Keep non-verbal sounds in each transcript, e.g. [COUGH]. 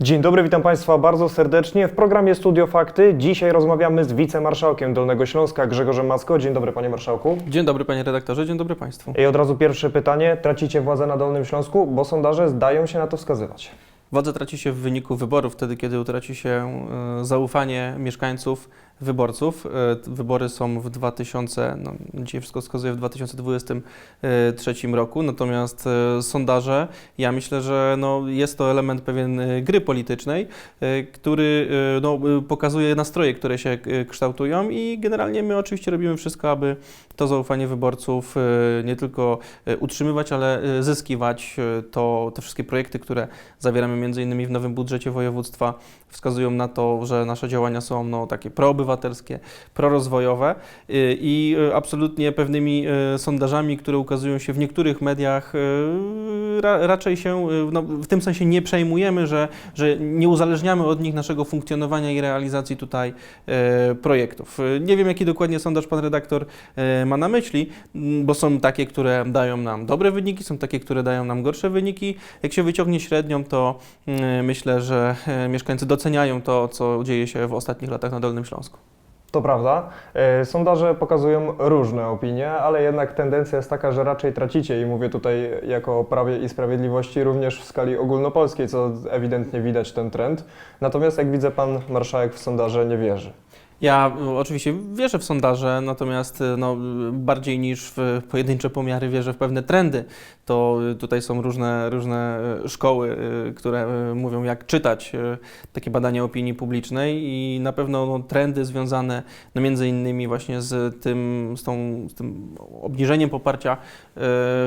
Dzień dobry, witam Państwa bardzo serdecznie w programie Studio Fakty. Dzisiaj rozmawiamy z wicemarszałkiem Dolnego Śląska Grzegorzem Masko. Dzień dobry, panie marszałku. Dzień dobry panie redaktorze, dzień dobry państwu. I od razu pierwsze pytanie. Tracicie władzę na Dolnym Śląsku, bo sondaże zdają się na to wskazywać. Władza traci się w wyniku wyborów, wtedy kiedy utraci się e, zaufanie mieszkańców, wyborców. E, Wybory są w 2000, no, dzisiaj wszystko wskazuje w 2023 roku, natomiast e, sondaże, ja myślę, że no, jest to element pewien e, gry politycznej, e, który e, no, e, pokazuje nastroje, które się e, kształtują i generalnie my oczywiście robimy wszystko, aby to zaufanie wyborców e, nie tylko e, utrzymywać, ale e, zyskiwać. E, To, te wszystkie projekty, które zawieramy między innymi w nowym budżecie województwa wskazują na to, że nasze działania są no, takie proobywatelskie, prorozwojowe y, i y, absolutnie pewnymi y, sondażami, które ukazują się w niektórych mediach, ra, raczej się no, w tym sensie nie przejmujemy, że, że nie uzależniamy od nich naszego funkcjonowania i realizacji tutaj projektów. Nie wiem, jaki dokładnie sondaż pan redaktor ma na myśli, m, bo są takie, które dają nam dobre wyniki, są takie, które dają nam gorsze wyniki. Jak się wyciągnie średnią, to myślę, że mieszkańcy doceniają to, co dzieje się w ostatnich latach na Dolnym Śląsku. To prawda. E, Sondaże pokazują różne opinie, ale jednak tendencja jest taka, że raczej tracicie i mówię tutaj jako o Prawie i Sprawiedliwości również w skali ogólnopolskiej, co ewidentnie widać ten trend. Natomiast jak widzę, pan marszałek w sondaże nie wierzy. Ja y, oczywiście wierzę w sondaże, natomiast y, no, bardziej niż w pojedyncze pomiary wierzę w pewne trendy. To y, tutaj są różne, różne szkoły, które mówią, jak czytać takie badania opinii publicznej i na pewno no, trendy związane no, między innymi właśnie z tym, z, tą, z tym obniżeniem poparcia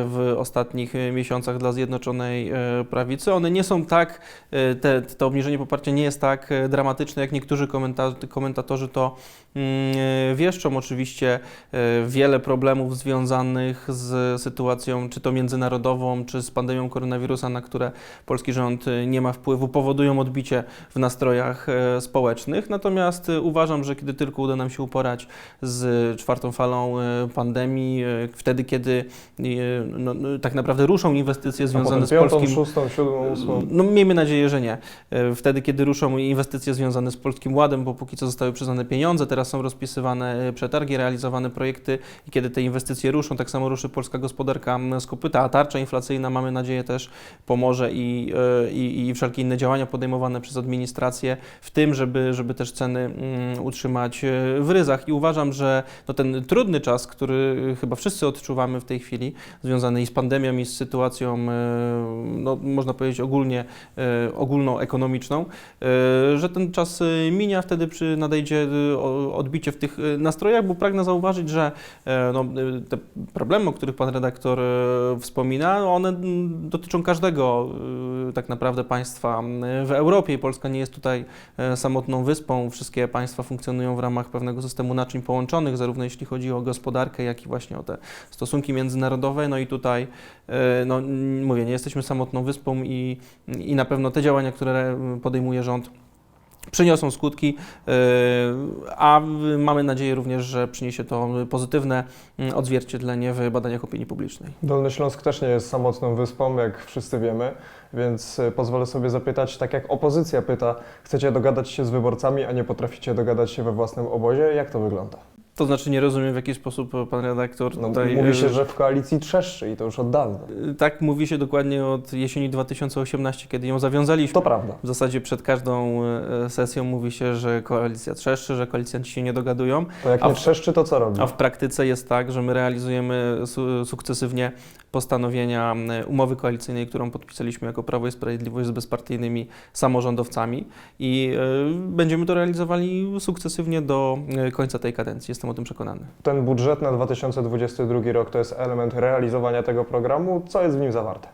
w ostatnich miesiącach dla Zjednoczonej Prawicy, one nie są tak, te, to obniżenie poparcia nie jest tak dramatyczne, jak niektórzy komenta- komentatorzy to mm, y, wieszczą. Oczywiście y, wiele problemów związanych z sytuacją, czy to międzynarodową, czy z pandemią koronawirusa, na które polski rząd y, nie ma wpływu, powodują odbicie w nastrojach y, społecznych. Natomiast uważam, że kiedy tylko uda nam się uporać z czwartą falą pandemii, wtedy kiedy no, no, tak naprawdę ruszą inwestycje związane z piątą, polskim szóstą, siódmą, ósmą. no miejmy nadzieję, że nie. E, Wtedy, kiedy ruszą inwestycje związane z Polskim Ładem, bo póki co zostały przyznane pieniądze, teraz są rozpisywane e, przetargi, realizowane projekty i kiedy te inwestycje ruszą, tak samo ruszy polska gospodarka m, z kopyta, a tarcza inflacyjna mamy nadzieję też pomoże i, e, i, i wszelkie inne działania podejmowane przez administrację w tym, żeby, żeby też ceny mm, utrzymać e, w ryzach. I uważam, że no, ten trudny czas, który chyba wszyscy odczuwamy w tej chwili, związany i z pandemią, i z sytuacją, no, można powiedzieć ogólnie ogólnoekonomiczną, że ten czas minie, a wtedy przy nadejdzie odbicie w tych e, nastrojach, bo pragnę zauważyć, że e, no, e, te problemy, o których Pan redaktor wspomina, one mm, dotyczą każdego tak naprawdę państwa w Europie Polska nie jest tutaj samotną wyspą. Wszystkie państwa funkcjonują w ramach pewnego systemu naczyń połączonych, zarówno jeśli chodzi o gospodarkę, jak i właśnie o te stosunki międzynarodowe. No i tutaj, no, mówię, nie jesteśmy samotną wyspą i, i na pewno te działania, które podejmuje rząd, przyniosą skutki, e, a mamy nadzieję również, że przyniesie to pozytywne mm, odzwierciedlenie w badaniach opinii publicznej. Dolny Śląsk też nie jest samotną wyspą, jak wszyscy wiemy, więc e, pozwolę sobie zapytać, tak jak opozycja pyta, chcecie dogadać się z wyborcami, a nie potraficie dogadać się we własnym obozie? Jak to wygląda? To znaczy nie rozumiem, w jaki sposób pan redaktor No, tutaj... mówi e, się, że w koalicji trzeszczy i to już od dawna. Tak mówi się dokładnie od jesieni 2018, kiedy ją zawiązaliśmy. To prawda. W zasadzie przed każdą e, sesją mówi się, że koalicja trzeszczy, że koalicjanci się nie dogadują, To jak nie w- trzeszczy, to co robi? a w praktyce jest tak, że my realizujemy su sukcesywnie postanowienia e, umowy koalicyjnej, którą podpisaliśmy jako Prawo i Sprawiedliwość z bezpartyjnymi samorządowcami i e, będziemy to realizowali sukcesywnie do e, końca tej kadencji. Jestem o tym przekonany. Ten budżet na 2022 rok to jest element realizowania tego programu. Co jest w nim zawarte?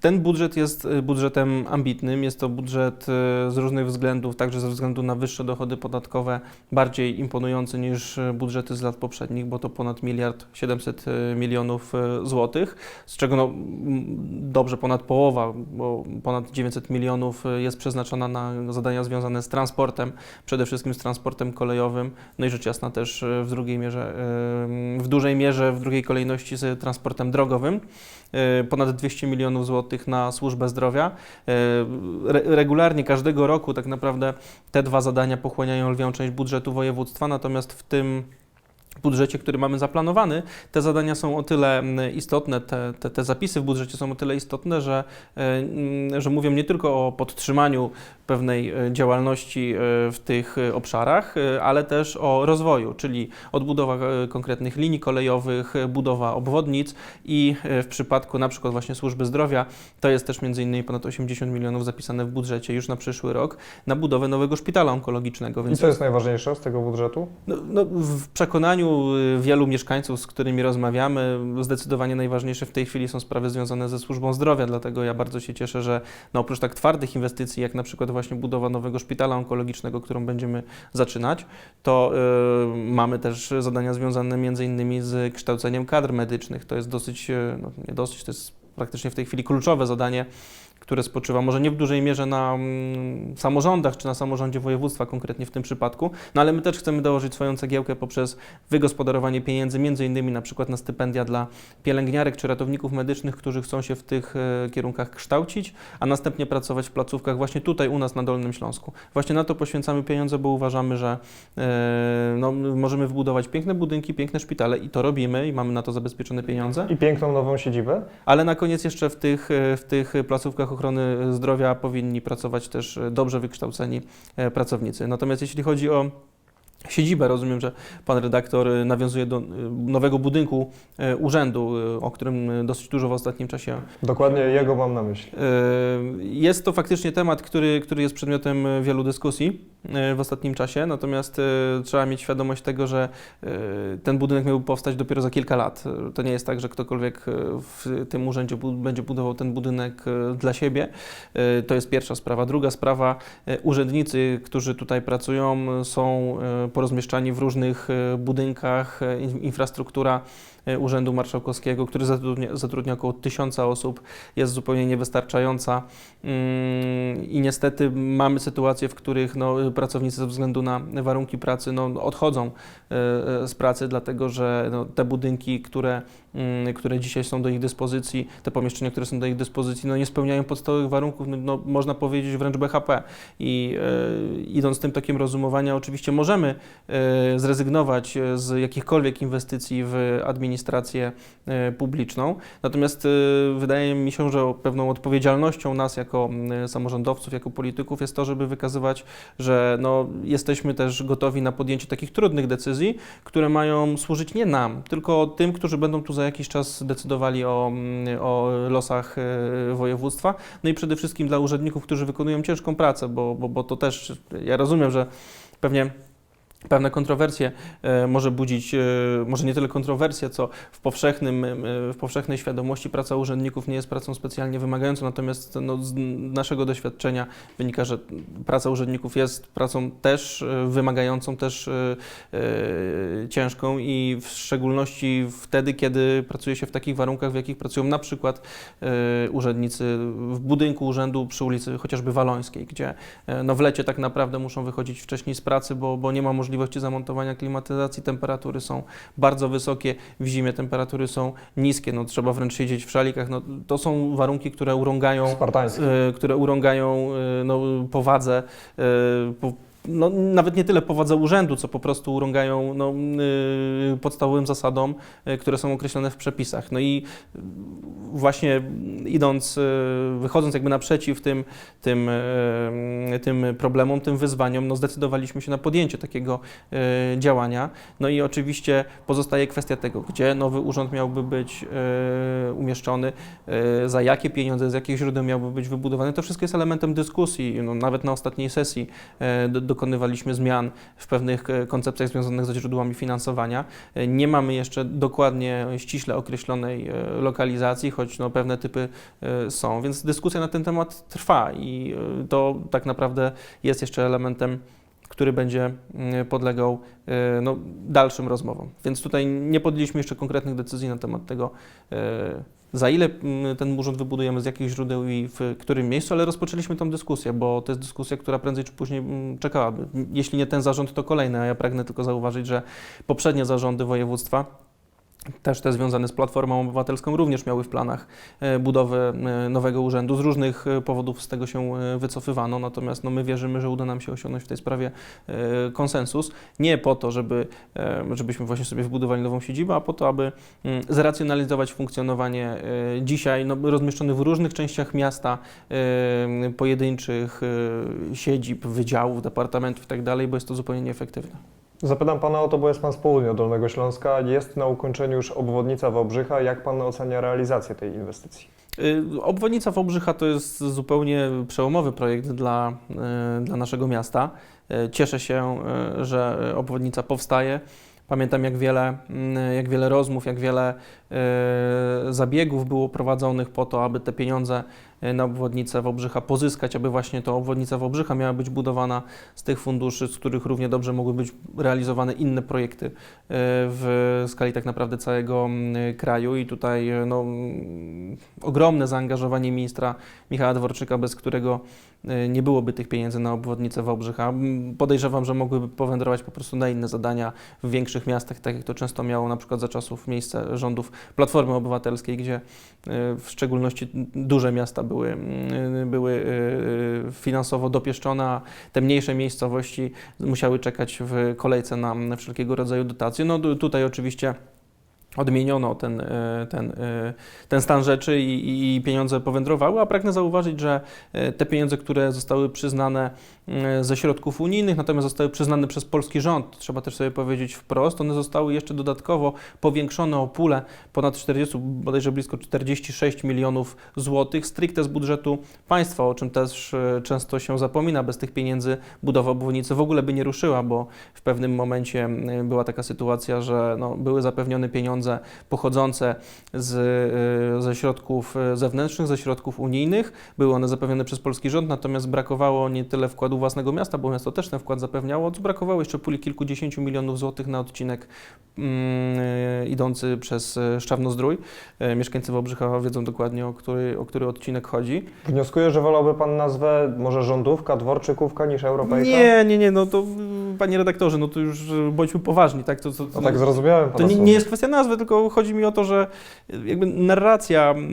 Ten budżet jest y, budżetem ambitnym. Jest to budżet y, z różnych względów, także ze względu na wyższe dochody podatkowe, bardziej imponujący niż y, budżety z lat poprzednich, bo to ponad miliard 700 y, milionów złotych, z czego no, dobrze ponad połowa, bo ponad 900 milionów jest przeznaczona na zadania związane z transportem, przede wszystkim z transportem kolejowym, no i rzecz jasna też w drugiej mierze, w dużej mierze, w drugiej kolejności z transportem drogowym. Ponad 200 200 milionów złotych na służbę zdrowia. E, Re, regularnie każdego roku tak naprawdę te dwa zadania pochłaniają lwią część budżetu województwa, natomiast w tym budżecie, który mamy zaplanowany, te zadania są o tyle istotne, te, te, te zapisy w budżecie są o tyle istotne, że, e, że mówią nie tylko o podtrzymaniu pewnej e, działalności e, w tych e, obszarach, ale też o rozwoju, czyli odbudowa konkretnych linii kolejowych, budowa obwodnic i w przypadku na przykład właśnie służby zdrowia to jest też między innymi ponad 80 milionów zapisane w budżecie już na przyszły rok na budowę nowego szpitala onkologicznego. I Więc co jest najważniejsze z tego budżetu? no, no, w przekonaniu wielu mieszkańców, z którymi rozmawiamy, zdecydowanie najważniejsze w tej chwili są sprawy związane ze służbą zdrowia, dlatego ja bardzo się cieszę, że no, oprócz tak twardych inwestycji, jak na przykład właśnie budowa nowego szpitala onkologicznego, którą będziemy zaczynać, to y, mamy też zadania związane między innymi z kształceniem kadr medycznych. To jest dosyć, y, no, nie dosyć, to jest praktycznie w tej chwili kluczowe zadanie, które spoczywa może nie w dużej mierze na mm, samorządach czy na samorządzie województwa konkretnie w tym przypadku, no ale my też chcemy dołożyć swoją cegiełkę poprzez wygospodarowanie pieniędzy, między innymi na przykład na stypendia dla pielęgniarek czy ratowników medycznych, którzy chcą się w tych e, kierunkach kształcić, a następnie pracować w placówkach właśnie tutaj u nas na Dolnym Śląsku. Właśnie na to poświęcamy pieniądze, bo uważamy, że e, no, możemy wybudować piękne budynki, piękne szpitale i to robimy i mamy na to zabezpieczone pieniądze. I piękną nową siedzibę? Ale na koniec jeszcze w tych, e, w tych placówkach ochrony zdrowia powinni pracować też e, dobrze wykształceni e, pracownicy. Natomiast jeśli chodzi o siedzibę, rozumiem, że pan redaktor e, nawiązuje do e, nowego budynku e, urzędu, o którym dosyć dużo w ostatnim czasie Dokładnie jego mam na myśli. Jest to faktycznie temat, który, który jest przedmiotem wielu dyskusji w ostatnim czasie, natomiast trzeba mieć świadomość tego, że ten budynek miał powstać dopiero za kilka lat. To nie jest tak, że ktokolwiek w tym urzędzie będzie budował ten budynek dla siebie. To jest pierwsza sprawa. Druga sprawa, urzędnicy, którzy tutaj pracują, są porozmieszczani w różnych e, budynkach. E, in- Infrastruktura Urzędu Marszałkowskiego, który zatrudnia, zatrudnia około tysiąca osób, jest zupełnie niewystarczająca Mm, i niestety mamy sytuacje, w których no, pracownicy ze względu na warunki pracy no, odchodzą e, e, z pracy, dlatego że no, te budynki, które, mm, które dzisiaj są do ich dyspozycji, te pomieszczenia, które są do ich dyspozycji, no, nie spełniają podstawowych warunków, no, no, można powiedzieć wręcz BHP. I e, idąc tym takim rozumowania, oczywiście możemy e, zrezygnować e, z jakichkolwiek inwestycji w administrację e, publiczną. Natomiast e, wydaje mi się, że pewną odpowiedzialnością nas jako mm, samorządowców, jako polityków jest to, żeby wykazywać, że no, jesteśmy też gotowi na podjęcie takich trudnych decyzji, które mają służyć nie nam, tylko tym, którzy będą tu za jakiś czas decydowali o, mm, o losach e, województwa. No i przede wszystkim dla urzędników, którzy wykonują ciężką pracę, bo, bo, bo to też, ja rozumiem, że pewnie pewne kontrowersje e, może budzić, e, może nie tyle kontrowersje, co w, powszechnym, e, w powszechnej świadomości praca urzędników nie jest pracą specjalnie wymagającą, natomiast no, z naszego doświadczenia wynika, że praca urzędników jest pracą też wymagającą, też ciężką i w szczególności wtedy, kiedy pracuje się w takich warunkach, w jakich pracują na przykład urzędnicy w budynku urzędu przy ulicy chociażby Walońskiej, gdzie no, w lecie tak naprawdę muszą wychodzić wcześniej z pracy, bo, bo nie ma możliwości zamontowania klimatyzacji, temperatury są bardzo wysokie, w zimie temperatury są niskie, no, trzeba wręcz siedzieć w szalikach. No, to są warunki, które urągają e, które urągają e, no, powadze, e, po, no, nawet nie tyle powadze urzędu, co po prostu urągają no, e, podstawowym zasadom, e, które są określone w przepisach. No i e, właśnie idąc, wychodząc jakby naprzeciw tym, tym, tym problemom, tym wyzwaniom, no, zdecydowaliśmy się na podjęcie takiego działania. No i oczywiście pozostaje kwestia tego, gdzie nowy urząd miałby być umieszczony, za jakie pieniądze, z jakich źródeł miałby być wybudowany. To wszystko jest elementem dyskusji. No, nawet na ostatniej sesji do, dokonywaliśmy zmian w pewnych e, koncepcjach związanych ze źródłami finansowania. E, Nie mamy jeszcze dokładnie, ściśle określonej e, lokalizacji, choć no, pewne typy są, więc dyskusja na ten temat trwa i to tak naprawdę jest jeszcze elementem który będzie mm, podlegał no, dalszym rozmowom. Więc tutaj nie podjęliśmy jeszcze konkretnych decyzji na temat tego, za ile mm, ten urząd wybudujemy, z jakich źródeł i w którym miejscu, ale rozpoczęliśmy tą dyskusję, bo to jest dyskusja, która prędzej czy później mm, czekałaby. Jeśli nie ten zarząd, to kolejny, a ja pragnę tylko zauważyć, że poprzednie zarządy województwa też te związane z Platformą Obywatelską również miały w planach e, budowę e, nowego urzędu. Z różnych e, powodów z tego się wycofywano, natomiast no, my wierzymy, że uda nam się osiągnąć w tej sprawie konsensus. Nie po to, żeby, żebyśmy właśnie sobie wybudowali nową siedzibę, a po to, aby mm, zracjonalizować funkcjonowanie dzisiaj no, rozmieszczonych w różnych częściach miasta pojedynczych siedzib, wydziałów, departamentów itd., bo jest to zupełnie nieefektywne. Zapytam pana o to, bo jest pan z południa Dolnego Śląska. Jest na ukończeniu już obwodnica Wałbrzycha. Jak pan ocenia realizację tej inwestycji? Y, Obwodnica Wałbrzycha to jest zupełnie przełomowy projekt dla, y, dla naszego miasta. Y, Cieszę się, że obwodnica powstaje. Pamiętam, jak wiele, mm, jak wiele rozmów, jak wiele y, zabiegów było prowadzonych po to, aby te pieniądze y, na obwodnicę Wałbrzycha pozyskać, aby właśnie to obwodnica Wałbrzycha miała być budowana z tych funduszy, z których równie dobrze mogły być realizowane inne projekty y, w skali tak naprawdę całego mm, kraju. I tutaj no, mm, ogromne zaangażowanie ministra Michała Dworczyka, bez którego nie byłoby tych pieniędzy na obwodnicę Wałbrzycha. Podejrzewam, że mogłyby powędrować po prostu na inne zadania w większych miastach, tak jak to często miało na przykład za czasów miejsce rządów Platformy Obywatelskiej, gdzie y, w szczególności duże miasta były, mm, były finansowo dopieszczone, a te mniejsze miejscowości musiały czekać w kolejce na wszelkiego rodzaju dotacje. No tu- tutaj oczywiście odmieniono ten, e, ten, e, ten stan rzeczy i, i pieniądze powędrowały, a pragnę zauważyć, że e, te pieniądze, które zostały przyznane ze środków unijnych, natomiast zostały przyznane przez polski rząd, trzeba też sobie powiedzieć wprost, one zostały jeszcze dodatkowo powiększone o pulę ponad 40, bodajże blisko 46 milionów złotych stricte z budżetu państwa, o czym też e, często się zapomina. Bez tych pieniędzy budowa obwodnicy w ogóle by nie ruszyła, bo w pewnym momencie e, była taka sytuacja, że no, były zapewnione pieniądze pochodzące z, e, ze środków e, zewnętrznych, ze środków unijnych. Były one zapewnione przez polski rząd, natomiast brakowało nie tyle wkładu własnego miasta, bo miasto też ten wkład zapewniało, co brakowało jeszcze puli kilkudziesięciu milionów złotych na odcinek mm, idący przez e, Szczawno-Zdrój. E, Mieszkańcy Wałbrzycha wiedzą dokładnie, o który, o który odcinek chodzi. Wnioskuję, że wolałby pan nazwę może rządówka, dworczykówka niż europejka? Nie, nie, nie, no to y, panie redaktorze, no to już y, bądźmy poważni, tak? To, to, No tak zrozumiałem to nie, nie jest kwestia nazwy, tylko chodzi mi o to, że jakby narracja mm,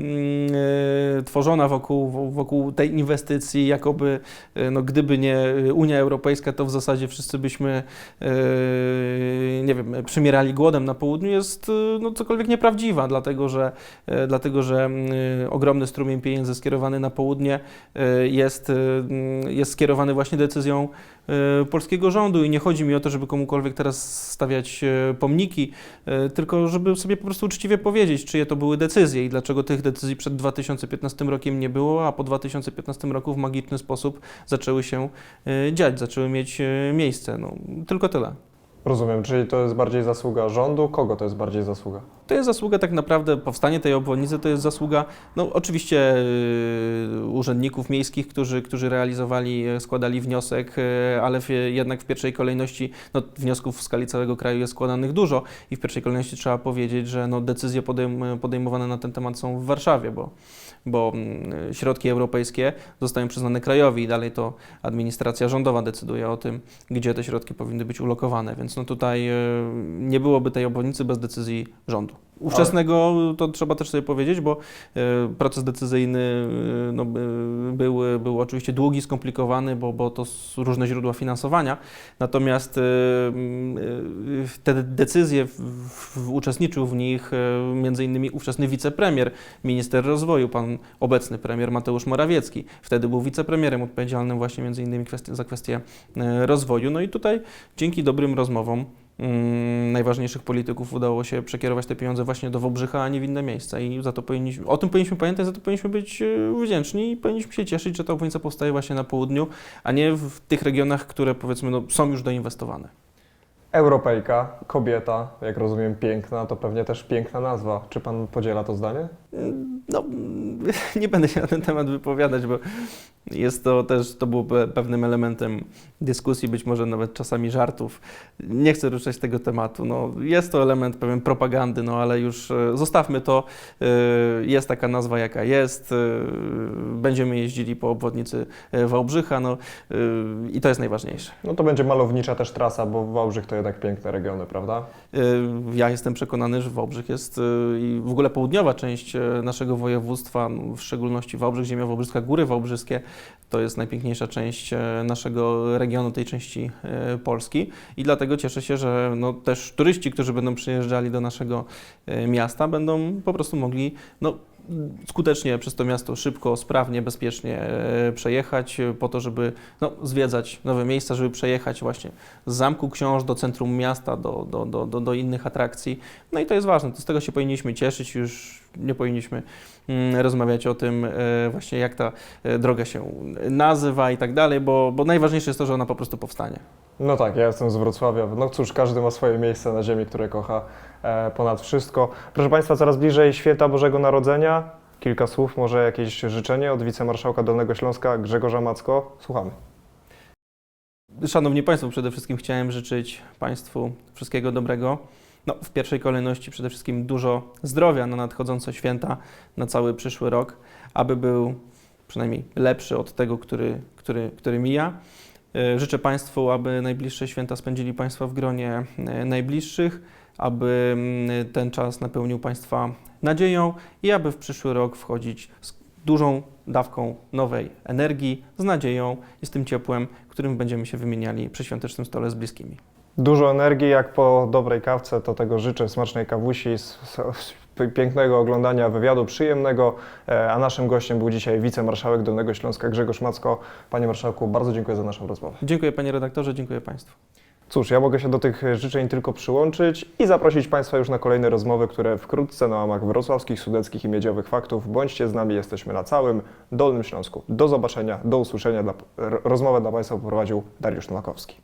e, tworzona wokół, wokół tej inwestycji, jakoby e, no, gdyby nie Unia Europejska, to w zasadzie wszyscy byśmy, e, nie wiem, przymierali głodem na południu, jest e, no, cokolwiek nieprawdziwa, dlatego że, e, dlatego, że mm, ogromny strumień pieniędzy skierowany na południe jest, mm, jest skierowany właśnie decyzją polskiego rządu i nie chodzi mi o to, żeby komukolwiek teraz stawiać pomniki, tylko żeby sobie po prostu uczciwie powiedzieć, czyje to były decyzje i dlaczego tych decyzji przed 2015 rokiem nie było, a po 2015 roku w magiczny sposób zaczęły się dziać, zaczęły mieć miejsce. No, tylko tyle. Rozumiem, czyli to jest bardziej zasługa rządu. Kogo to jest bardziej zasługa? To jest zasługa tak naprawdę, powstanie tej obwodnicy to jest zasługa, no oczywiście y, urzędników miejskich, którzy, którzy realizowali, e, składali wniosek, e, ale w, jednak w pierwszej kolejności, no wniosków w skali całego kraju jest składanych dużo i w pierwszej kolejności trzeba powiedzieć, że no, decyzje podejm, podejmowane na ten temat są w Warszawie, bo, bo mm, środki europejskie zostają przyznane krajowi i dalej to administracja rządowa decyduje o tym, gdzie te środki powinny być ulokowane, więc no tutaj e, nie byłoby tej obwodnicy bez decyzji rządu. Ówczesnego to trzeba też sobie powiedzieć, bo e, proces decyzyjny e, no, by- był, był oczywiście długi, skomplikowany, bo, bo to różne źródła finansowania. Natomiast e, te decyzje, uczestniczył w nich innymi ówczesny wicepremier, minister rozwoju, pan obecny premier Mateusz Morawiecki. Wtedy był wicepremierem odpowiedzialnym właśnie innymi kwestie, za kwestie rozwoju. No i tutaj dzięki dobrym rozmowom mm, najważniejszych polityków udało się przekierować te pieniądze właśnie do Wałbrzycha, a nie w inne miejsca i za to powinniśmy, o tym powinniśmy pamiętać, za to powinniśmy być e, wdzięczni i powinniśmy się cieszyć, że ta obwodnica powstaje właśnie na południu, a nie w tych regionach, które powiedzmy no, są już doinwestowane. Europejka, kobieta, jak rozumiem piękna, to pewnie też piękna nazwa. Czy pan podziela to zdanie? No, [LAUGHS] nie będę się na ten temat wypowiadać, bo jest to też, to było pe- pewnym elementem dyskusji, być może nawet czasami żartów. Nie chcę ruszać tego tematu. No, jest to element pewien propagandy, no ale już e, zostawmy to. E, Jest taka nazwa, jaka jest. E, Będziemy jeździli po obwodnicy Wałbrzycha, no i to jest najważniejsze. No to będzie malownicza też trasa, bo Wałbrzych to jednak jednak piękne regiony, prawda? Y, Ja jestem przekonany, że Wałbrzych jest y, i w ogóle południowa część y, naszego województwa, w szczególności Wałbrzych, ziemia wałbrzyska, góry wałbrzyskie, to jest najpiękniejsza część naszego regionu, tej części Polski i dlatego cieszę się, że no, też turyści, którzy będą przyjeżdżali do naszego miasta, będą po prostu mogli no, skutecznie przez to miasto szybko, sprawnie, bezpiecznie e, przejechać e, po to, żeby no, zwiedzać nowe miejsca, żeby przejechać właśnie z Zamku Książ do centrum miasta, do, do, do, do, do innych atrakcji. No i to jest ważne, to z tego się powinniśmy cieszyć, już nie powinniśmy mm, rozmawiać o tym e, właśnie jak ta droga się nazywa i tak dalej, bo, bo najważniejsze jest to, że ona po prostu powstanie. No tak, ja jestem z Wrocławia. No cóż, każdy ma swoje miejsce na ziemi, które kocha ponad wszystko. Proszę Państwa, coraz bliżej święta Bożego Narodzenia. Kilka słów, może jakieś życzenie od wicemarszałka Dolnego Śląska Grzegorza Macko. Słuchamy. Szanowni Państwo, przede wszystkim chciałem życzyć Państwu wszystkiego dobrego. No, w pierwszej kolejności przede wszystkim dużo zdrowia na nadchodzące święta, na cały przyszły rok, aby był przynajmniej lepszy od tego, który, który, który mija. E, Życzę Państwu, aby najbliższe święta spędzili Państwo w gronie e, najbliższych, aby mm, ten czas napełnił Państwa nadzieją i aby w przyszły rok wchodzić z dużą dawką nowej energii, z nadzieją i z tym ciepłem, którym będziemy się wymieniali przy świątecznym stole z bliskimi. Dużo energii, jak po dobrej kawce, to tego życzę smacznej kawusi, pięknego oglądania wywiadu, przyjemnego. E, A naszym gościem był dzisiaj wicemarszałek Dolnego Śląska Grzegorz Macko. Panie Marszałku, bardzo dziękuję za naszą rozmowę. Dziękuję Panie redaktorze, dziękuję Państwu. Cóż, ja mogę się do tych życzeń tylko przyłączyć i zaprosić Państwa już na kolejne rozmowy, które wkrótce na łamach wrocławskich, sudeckich i miedziowych faktów. Bądźcie z nami, jesteśmy na całym Dolnym Śląsku. Do zobaczenia, do usłyszenia. Rozmowę dla Państwa poprowadził Dariusz Nowakowski.